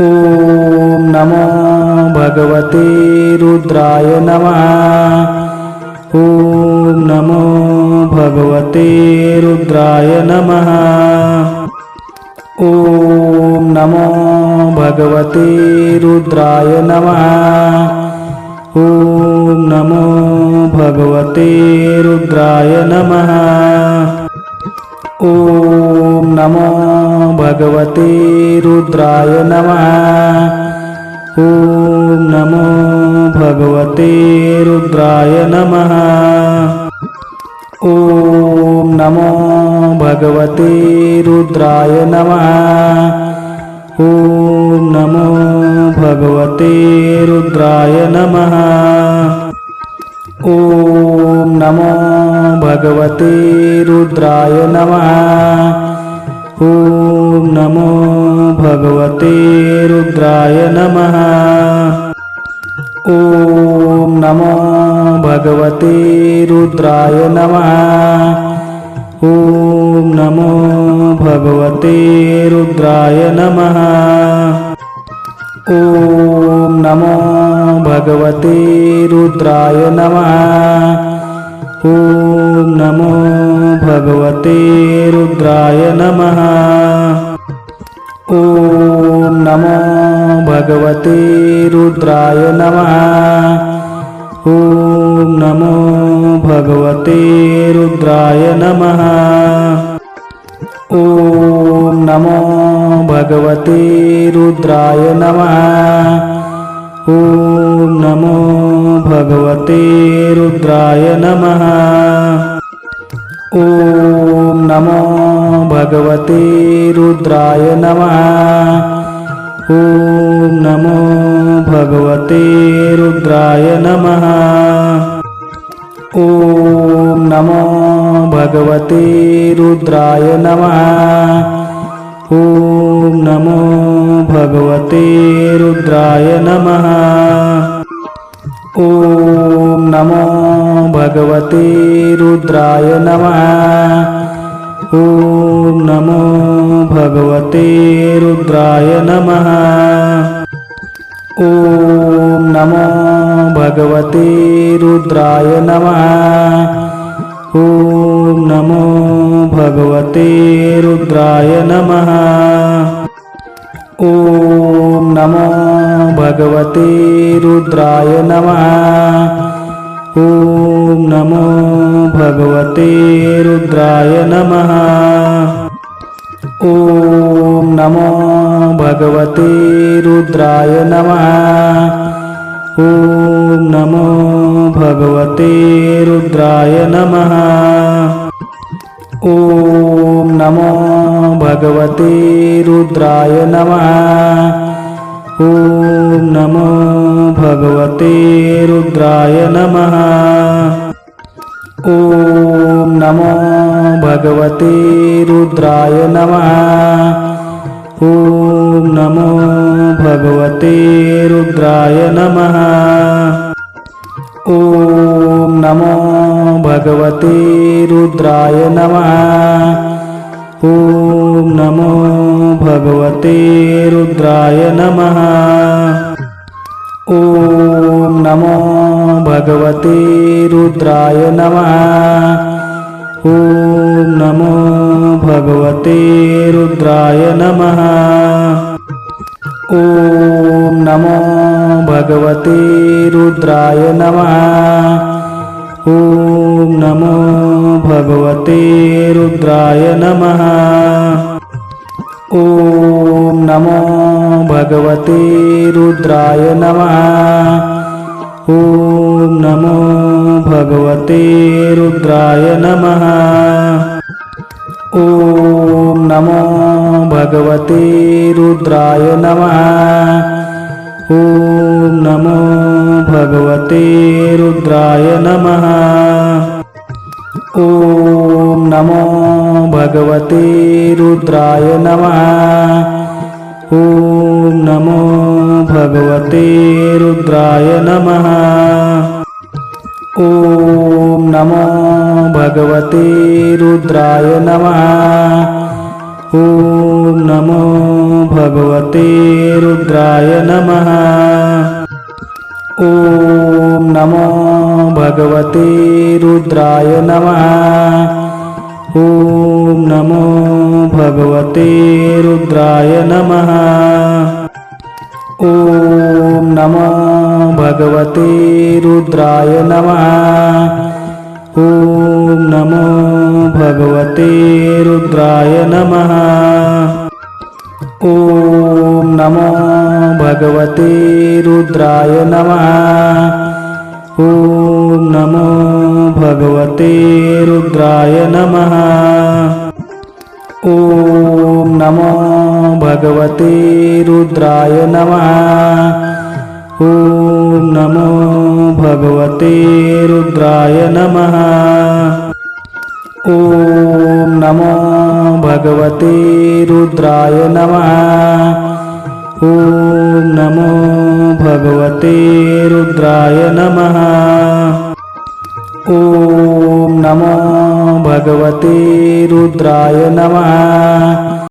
ॐ नमो भगवते रुद्राय नमः। ॐ नमो भगवते रुद्राय नमः। ॐ नमो भगवते रुद्राय नमः। ॐ नमो भगवते रुद्राय नमः। ॐ नमो भगवते रुद्राय नमः। ॐ नमो भगवते रुद्राय नमः। ॐ नमो भगवते रुद्राय नमः। ॐ नमो भगवते रुद्राय नमः। ॐ नमो भगवते रुद्राय नमः ॐ नमो भगवते रुद्राय नमः। ॐ नमो भगवते रुद्राय नमः। ॐ नमो भगवते रुद्राय नमः। ॐ नमो भगवते रुद्राय नमः। ॐ नमो भगवते रुद्राय नमः। ॐ नमो भगवते रुद्राय नमः। ॐ नमो भगवते रुद्राय नमः। ॐ नमो भगवते रुद्राय नमः। ॐ नमो भगवते रुद्राय नमः ॐ नमो भगवते रुद्राय नमः। ॐ नमो भगवते रुद्राय नमः। ॐ नमो भगवते रुद्राय नमः। ॐ नमो भगवते रुद्राय नमः ॐ नमो भगवते रुद्राय नमः। ॐ नमो भगवते रुद्राय नमः। ॐ नमो भगवते रुद्राय नमः। ॐ नमो भगवते रुद्राय नमः। ॐ नमो भगवते रुद्राय नमः। ॐ नमो भगवते रुद्राय नमः। ॐ नमो भगवते रुद्राय नमः। ॐ नमो भगवते रुद्राय नमः। ॐ नमो भगवते रुद्राय नमः। ॐ नमो भगवते रुद्राय नमः। ॐ नमो भगवते रुद्राय नमः। ॐ नमो भगवते रुद्राय नमः। ॐ नमो भगवते रुद्राय नमः। ॐ नमो भगवते रुद्राय नमः ॐ नमो भगवते रुद्राय नमः। ॐ नमो भगवते रुद्राय नमः। ॐ नमो भगवते रुद्राय नमः। ॐ नमो भगवते रुद्राय नमः ॐ नमो भगवते रुद्राय नमः। ॐ नमो भगवते रुद्राय नमः। ॐ नमो भगवते रुद्राय नमः। ॐ नमो भगवते रुद्राय नमः। ॐ नमो भगवते रुद्राय नमः। ॐ नमो भगवते रुद्राय नमः। ॐ नमो भगवते रुद्राय नमः। ॐ नमो भगवते रुद्राय नमः। ॐ नमो भगवते रुद्राय नमः। ॐ भगवते रुद्राय नमः। ॐ नमो भगवते रुद्राय नमः। ॐ नमो भगवते रुद्राय नमः। ॐ नमो भगवते रुद्राय नमः। ॐ नमो भगवते रुद्राय नमः ॐ नमो भगवते रुद्राय नमः। ॐ नमो भगवते रुद्राय नमः। ॐ नमो भगवते रुद्राय नमः। ॐ नमो भगवते रुद्राय नमः। ॐ नमो भगवते रुद्राय नमः